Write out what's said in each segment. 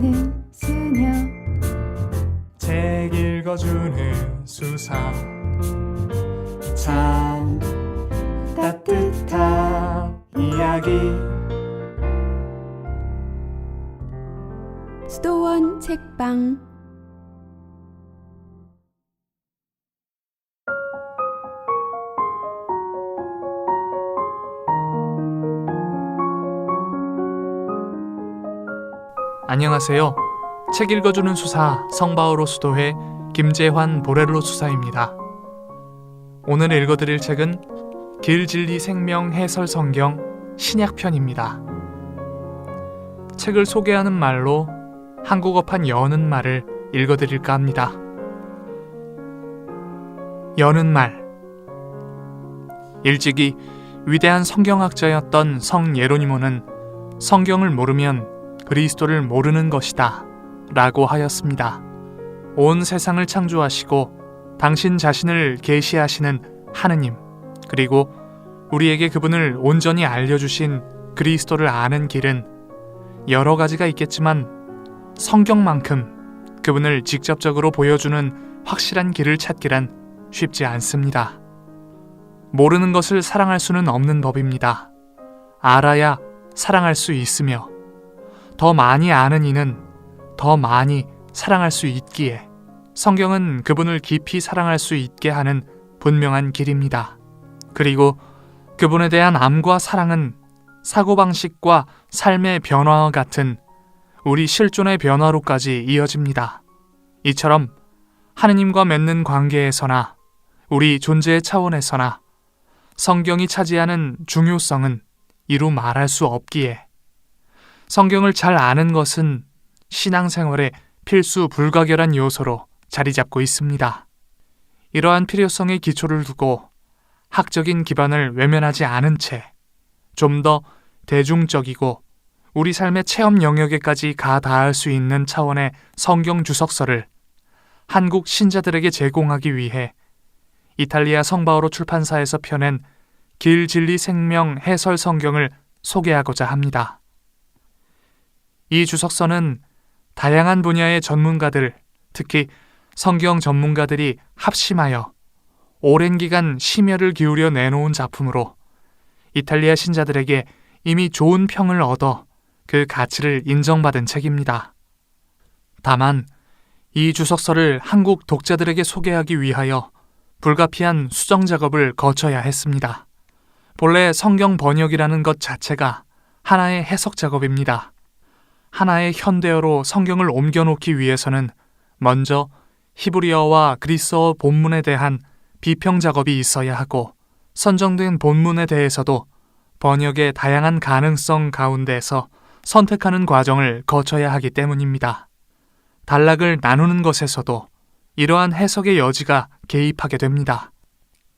읽어주는 수녀. 책 읽어주는 수사. 참 따뜻한 이야기. 수도원 책방 안녕하세요. 책 읽어주는 수사 성바오로 수도회 김재환 보렐로 수사입니다. 오늘 읽어드릴 책은 길진리 생명 해설 성경 신약편입니다. 책을 소개하는 말로 한국어판 여는 말을 읽어드릴까 합니다. 여는 말 일찍이 위대한 성경학자였던 성 예로니모는 성경을 모르면 그리스도를 모르는 것이다. 라고 하였습니다. 온 세상을 창조하시고 당신 자신을 계시하시는 하느님, 그리고 우리에게 그분을 온전히 알려주신 그리스도를 아는 길은 여러 가지가 있겠지만 성경만큼 그분을 직접적으로 보여주는 확실한 길을 찾기란 쉽지 않습니다. 모르는 것을 사랑할 수는 없는 법입니다. 알아야 사랑할 수 있으며 더 많이 아는 이는 더 많이 사랑할 수 있기에 성경은 그분을 깊이 사랑할 수 있게 하는 분명한 길입니다. 그리고 그분에 대한 암과 사랑은 사고방식과 삶의 변화와 같은 우리 실존의 변화로까지 이어집니다. 이처럼 하느님과 맺는 관계에서나 우리 존재의 차원에서나 성경이 차지하는 중요성은 이루 말할 수 없기에 성경을 잘 아는 것은 신앙생활의 필수 불가결한 요소로 자리 잡고 있습니다. 이러한 필요성의 기초를 두고 학적인 기반을 외면하지 않은 채 좀 더 대중적이고 우리 삶의 체험 영역에까지 가 닿을 수 있는 차원의 성경 주석서를 한국 신자들에게 제공하기 위해 이탈리아 성바오로 출판사에서 펴낸 길 진리 생명 해설 성경을 소개하고자 합니다. 이 주석서는 다양한 분야의 전문가들, 특히 성경 전문가들이 합심하여 오랜 기간 심혈을 기울여 내놓은 작품으로 이탈리아 신자들에게 이미 좋은 평을 얻어 그 가치를 인정받은 책입니다. 다만 이 주석서를 한국 독자들에게 소개하기 위하여 불가피한 수정 작업을 거쳐야 했습니다. 본래 성경 번역이라는 것 자체가 하나의 해석 작업입니다. 하나의 현대어로 성경을 옮겨놓기 위해서는 먼저 히브리어와 그리스어 본문에 대한 비평 작업이 있어야 하고 선정된 본문에 대해서도 번역의 다양한 가능성 가운데서 선택하는 과정을 거쳐야 하기 때문입니다. 단락을 나누는 것에서도 이러한 해석의 여지가 개입하게 됩니다.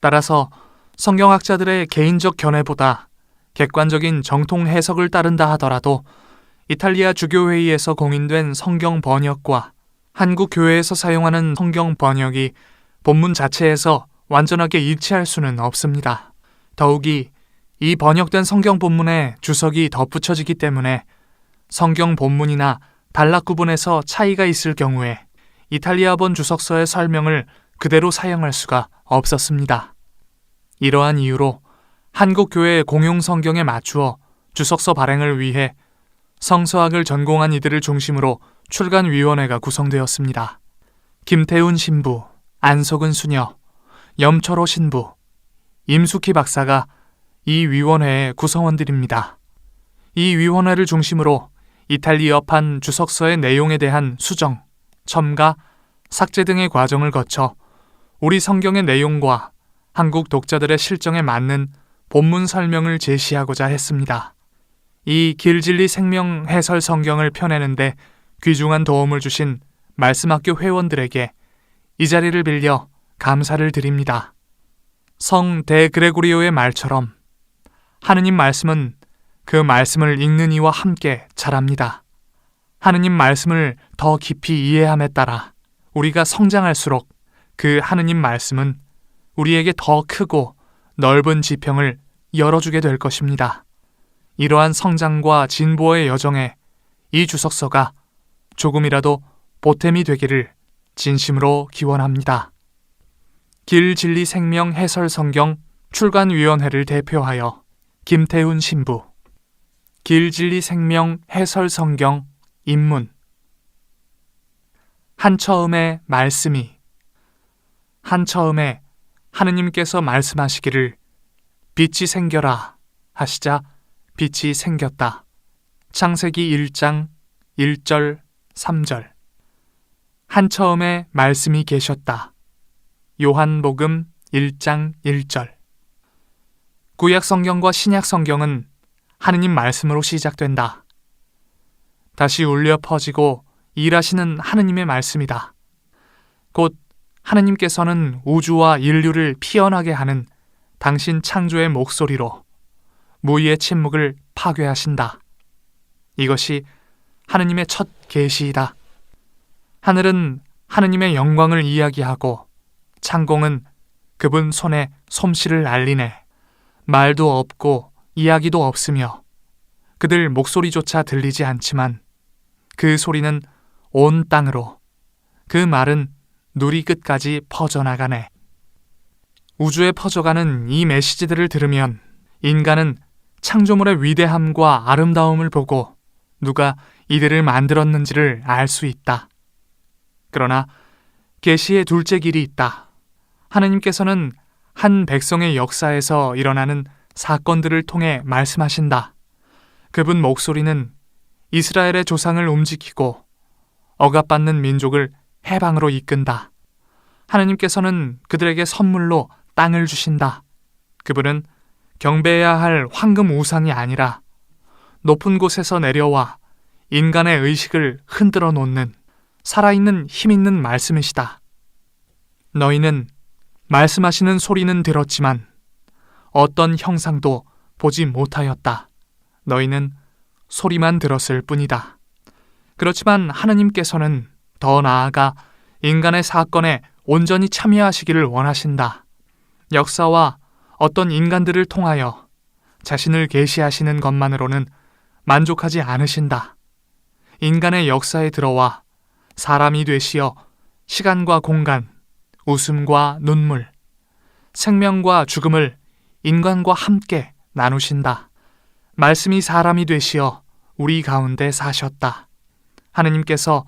따라서 성경학자들의 개인적 견해보다 객관적인 정통 해석을 따른다 하더라도 이탈리아 주교회의에서 공인된 성경 번역과 한국 교회에서 사용하는 성경 번역이 본문 자체에서 완전하게 일치할 수는 없습니다. 더욱이 이 번역된 성경 본문에 주석이 덧붙여지기 때문에 성경 본문이나 단락 구분에서 차이가 있을 경우에 이탈리아본 주석서의 설명을 그대로 사용할 수가 없었습니다. 이러한 이유로 한국 교회 공용 성경에 맞추어 주석서 발행을 위해 성서학을 전공한 이들을 중심으로 출간위원회가 구성되었습니다. 김태훈 신부, 안석은 수녀, 염철호 신부, 임숙희 박사가 이 위원회의 구성원들입니다. 이 위원회를 중심으로 이탈리어판 주석서의 내용에 대한 수정, 첨가, 삭제 등의 과정을 거쳐 우리 성경의 내용과 한국 독자들의 실정에 맞는 본문 설명을 제시하고자 했습니다. 이 길진리 생명 해설 성경을 펴내는데 귀중한 도움을 주신 말씀학교 회원들에게 이 자리를 빌려 감사를 드립니다. 성 데그레고리오의 말처럼 하느님 말씀은 그 말씀을 읽는 이와 함께 자랍니다. 하느님 말씀을 더 깊이 이해함에 따라 우리가 성장할수록 그 하느님 말씀은 우리에게 더 크고 넓은 지평을 열어주게 될 것입니다. 이러한 성장과 진보의 여정에 이 주석서가 조금이라도 보탬이 되기를 진심으로 기원합니다. 길 진리 생명 해설 성경 출간위원회를 대표하여 김태훈 신부 길 진리 생명 해설 성경 입문 한처음에 말씀이 한처음에 하느님께서 말씀하시기를 빛이 생겨라 하시자 빛이 생겼다. 창세기 1장 1절 3절 한처음에 말씀이 계셨다. 요한복음 1장 1절 구약 성경과 신약 성경은 하느님 말씀으로 시작된다. 다시 울려 퍼지고 일하시는 하느님의 말씀이다. 곧 하느님께서는 우주와 인류를 피어나게 하는 당신 창조의 목소리로 무의의 침묵을 파괴하신다. 이것이 하느님의 첫 계시이다. 하늘은 하느님의 영광을 이야기하고 창공은 그분 손에 솜씨를 알리네. 말도 없고 이야기도 없으며 그들 목소리조차 들리지 않지만 그 소리는 온 땅으로 그 말은 누리 끝까지 퍼져나가네. 우주에 퍼져가는 이 메시지들을 들으면 인간은 창조물의 위대함과 아름다움을 보고 누가 이들을 만들었는지를 알 수 있다. 그러나 계시의 둘째 길이 있다. 하느님께서는 한 백성의 역사에서 일어나는 사건들을 통해 말씀하신다. 그분 목소리는 이스라엘의 조상을 움직이고 억압받는 민족을 해방으로 이끈다. 하느님께서는 그들에게 선물로 땅을 주신다. 그분은 경배해야 할 황금 우상이 아니라 높은 곳에서 내려와 인간의 의식을 흔들어 놓는 살아있는 힘 있는 말씀이시다. 너희는 말씀하시는 소리는 들었지만 어떤 형상도 보지 못하였다. 너희는 소리만 들었을 뿐이다. 그렇지만 하느님께서는 더 나아가 인간의 사건에 온전히 참여하시기를 원하신다. 역사와 어떤 인간들을 통하여 자신을 계시하시는 것만으로는 만족하지 않으신다. 인간의 역사에 들어와 사람이 되시어 시간과 공간, 웃음과 눈물, 생명과 죽음을 인간과 함께 나누신다. 말씀이 사람이 되시어 우리 가운데 사셨다. 하느님께서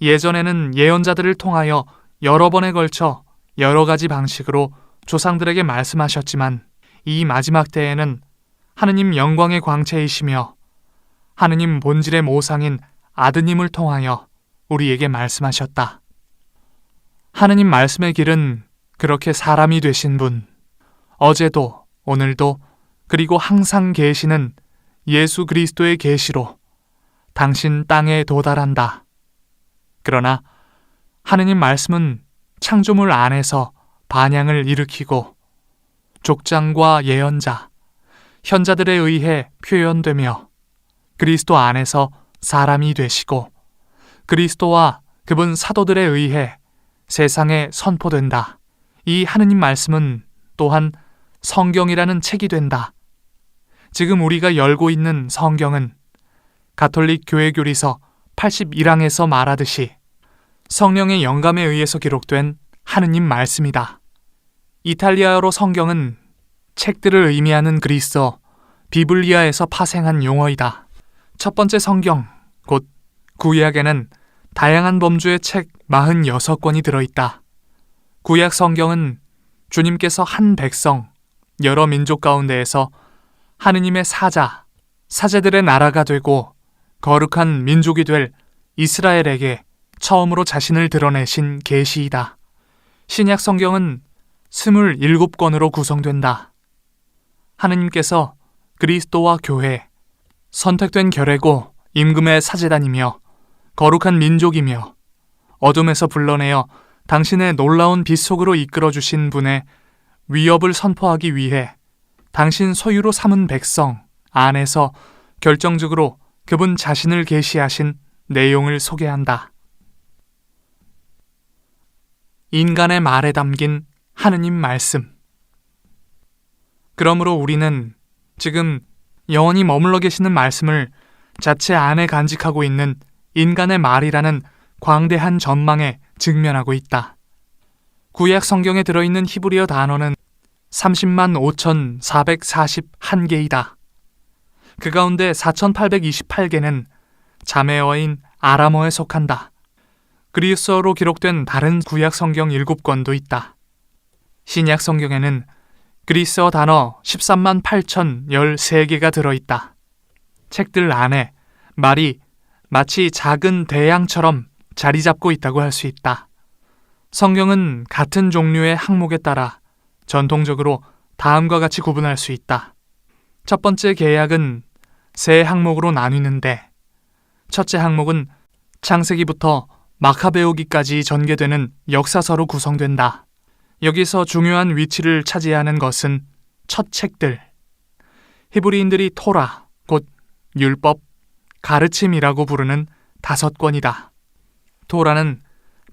예전에는 예언자들을 통하여 여러 번에 걸쳐 여러 가지 방식으로 조상들에게 말씀하셨지만 이 마지막 때에는 하느님 영광의 광채이시며 하느님 본질의 모상인 아드님을 통하여 우리에게 말씀하셨다. 하느님 말씀의 길은 그렇게 사람이 되신 분, 어제도 오늘도 그리고 항상 계시는 예수 그리스도의 계시로 당신 땅에 도달한다. 그러나 하느님 말씀은 창조물 안에서 반향을 일으키고 족장과 예언자, 현자들에 의해 표현되며 그리스도 안에서 사람이 되시고 그리스도와 그분 사도들에 의해 세상에 선포된다. 이 하느님 말씀은 또한 성경이라는 책이 된다. 지금 우리가 열고 있는 성경은 가톨릭 교회 교리서 81항에서 말하듯이 성령의 영감에 의해서 기록된 하느님 말씀이다. 이탈리아어로 성경은 책들을 의미하는 그리스어 비블리아에서 파생한 용어이다. 첫 번째 성경, 곧 구약에는 다양한 범주의 책 46권이 들어있다. 구약 성경은 주님께서 한 백성, 여러 민족 가운데에서 하느님의 사자, 사제들의 나라가 되고 거룩한 민족이 될 이스라엘에게 처음으로 자신을 드러내신 계시이다. 신약 성경은 27권으로 구성된다. 하느님께서 그리스도와 교회, 선택된 결례고 임금의 사제단이며 거룩한 민족이며 어둠에서 불러내어 당신의 놀라운 빛 속으로 이끌어 주신 분의 위협을 선포하기 위해 당신 소유로 삼은 백성 안에서 결정적으로 그분 자신을 계시하신 내용을 소개한다. 인간의 말에 담긴 하느님 말씀. 그러므로 우리는 지금 영원히 머물러 계시는 말씀을 자체 안에 간직하고 있는 인간의 말이라는 광대한 전망에 직면하고 있다. 구약 성경에 들어있는 히브리어 단어는 30만 5,441개이다. 그 가운데 4,828개는 자매어인 아람어에 속한다. 그리스어로 기록된 다른 구약 성경 7권도 있다. 신약 성경에는 그리스어 단어 13만 8,013개가 들어있다. 책들 안에 말이 마치 작은 대양처럼 자리 잡고 있다고 할 수 있다. 성경은 같은 종류의 항목에 따라 전통적으로 다음과 같이 구분할 수 있다. 첫 번째 계약은 세 항목으로 나뉘는데 첫째 항목은 창세기부터 마카베오기까지 전개되는 역사서로 구성된다. 여기서 중요한 위치를 차지하는 것은 첫 책들. 히브리인들이 토라, 곧 율법, 가르침이라고 부르는 다섯 권이다. 토라는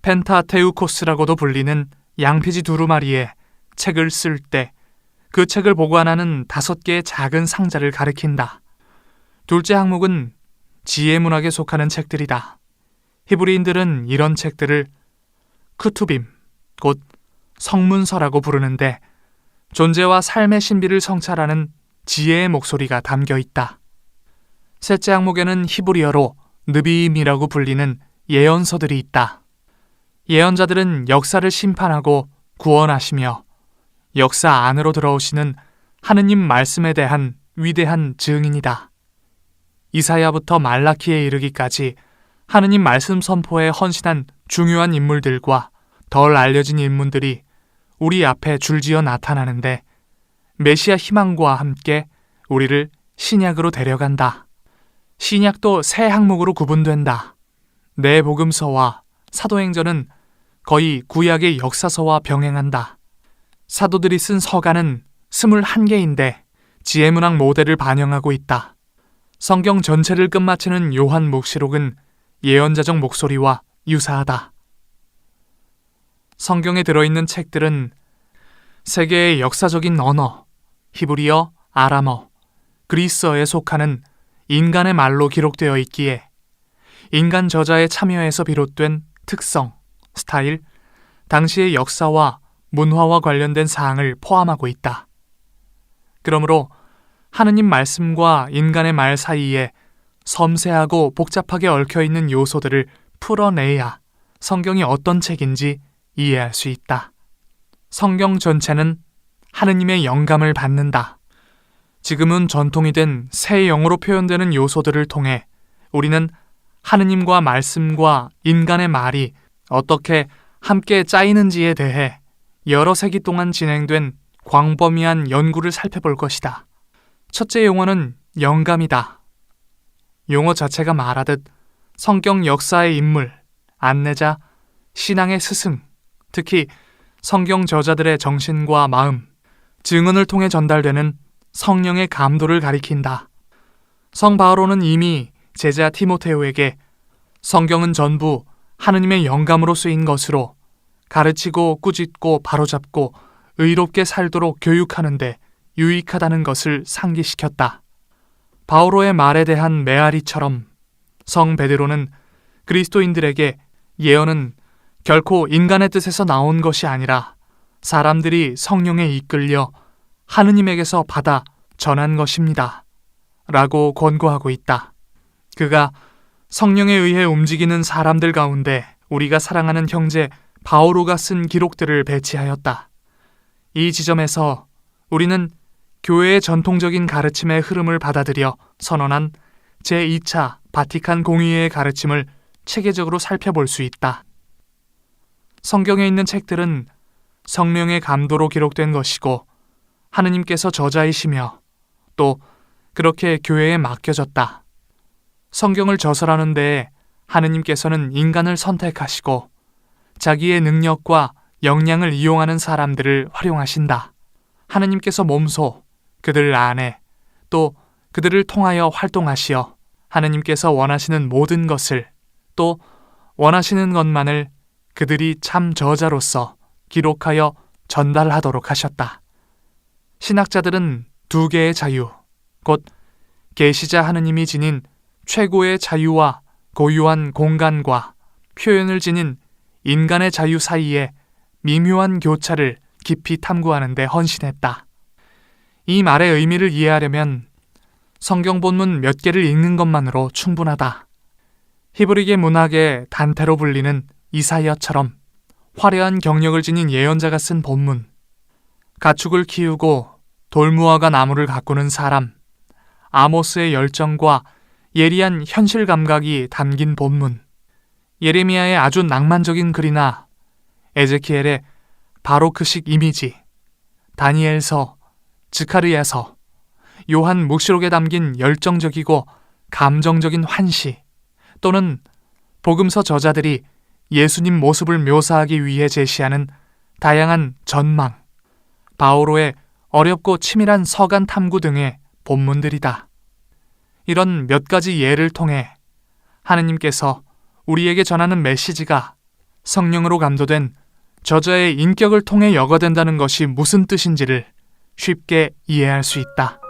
펜타테우코스라고도 불리는 양피지 두루마리에 책을 쓸 때 그 책을 보관하는 다섯 개의 작은 상자를 가리킨다. 둘째 항목은 지혜 문학에 속하는 책들이다. 히브리인들은 이런 책들을 크투빔, 곧 성문서라고 부르는데 존재와 삶의 신비를 성찰하는 지혜의 목소리가 담겨 있다. 셋째 항목에는 히브리어로 느비임이라고 불리는 예언서들이 있다. 예언자들은 역사를 심판하고 구원하시며 역사 안으로 들어오시는 하느님 말씀에 대한 위대한 증인이다. 이사야부터 말라키에 이르기까지 하느님 말씀 선포에 헌신한 중요한 인물들과 덜 알려진 인물들이 우리 앞에 줄지어 나타나는데 메시아 희망과 함께 우리를 신약으로 데려간다. 신약도 세 항목으로 구분된다. 내 복음서와 사도행전은 거의 구약의 역사서와 병행한다. 사도들이 쓴 서가는 21개인데 지혜문학 모델을 반영하고 있다. 성경 전체를 끝마치는 요한 묵시록은 예언자적 목소리와 유사하다. 성경에 들어있는 책들은 세계의 역사적인 언어, 히브리어, 아람어, 그리스어에 속하는 인간의 말로 기록되어 있기에 인간 저자의 참여에서 비롯된 특성, 스타일, 당시의 역사와 문화와 관련된 사항을 포함하고 있다. 그러므로 하느님 말씀과 인간의 말 사이에 섬세하고 복잡하게 얽혀 있는 요소들을 풀어내야 성경이 어떤 책인지 이해할 수 있다. 성경 전체는 하느님의 영감을 받는다. 지금은 전통이 된 새 영어로 표현되는 요소들을 통해 우리는 하느님과 말씀과 인간의 말이 어떻게 함께 짜이는지에 대해 여러 세기 동안 진행된 광범위한 연구를 살펴볼 것이다. 첫째 용어는 영감이다. 용어 자체가 말하듯 성경 역사의 인물, 안내자, 신앙의 스승, 특히 성경 저자들의 정신과 마음, 증언을 통해 전달되는 성령의 감도를 가리킨다. 성 바오로는 이미 제자 티모테오에게 성경은 전부 하느님의 영감으로 쓰인 것으로 가르치고 꾸짖고 바로잡고 의롭게 살도록 교육하는데 유익하다는 것을 상기시켰다. 바오로의 말에 대한 메아리처럼 성 베드로는 그리스도인들에게 예언은 결코 인간의 뜻에서 나온 것이 아니라 사람들이 성령에 이끌려 하느님에게서 받아 전한 것입니다. 라고 권고하고 있다. 그가 성령에 의해 움직이는 사람들 가운데 우리가 사랑하는 형제 바오로가 쓴 기록들을 배치하였다. 이 지점에서 우리는 교회의 전통적인 가르침의 흐름을 받아들여 선언한 제2차 바티칸 공의회의 가르침을 체계적으로 살펴볼 수 있다. 성경에 있는 책들은 성령의 감도로 기록된 것이고 하느님께서 저자이시며 또 그렇게 교회에 맡겨졌다. 성경을 저설하는 데에 하느님께서는 인간을 선택하시고 자기의 능력과 역량을 이용하는 사람들을 활용하신다. 하느님께서 몸소 그들 안에 또 그들을 통하여 활동하시어 하느님께서 원하시는 모든 것을 또 원하시는 것만을 그들이 참 저자로서 기록하여 전달하도록 하셨다. 신학자들은 두 개의 자유, 곧 계시자 하느님이 지닌 최고의 자유와 고유한 공간과 표현을 지닌 인간의 자유 사이에 미묘한 교차를 깊이 탐구하는 데 헌신했다. 이 말의 의미를 이해하려면 성경 본문 몇 개를 읽는 것만으로 충분하다. 히브리계 문학의 단테로 불리는 이사야처럼 화려한 경력을 지닌 예언자가 쓴 본문, 가축을 키우고 돌무화과 나무를 가꾸는 사람, 아모스의 열정과 예리한 현실 감각이 담긴 본문, 예레미야의 아주 낭만적인 글이나 에제키엘의 바로크식 이미지, 다니엘서, 즈카르야서, 요한 묵시록에 담긴 열정적이고 감정적인 환시 또는 복음서 저자들이 예수님 모습을 묘사하기 위해 제시하는 다양한 전망, 바오로의 어렵고 치밀한 서간 탐구 등의 본문들이다. 이런 몇 가지 예를 통해 하느님께서 우리에게 전하는 메시지가 성령으로 감도된 저자의 인격을 통해 여과된다는 것이 무슨 뜻인지를 쉽게 이해할 수 있다.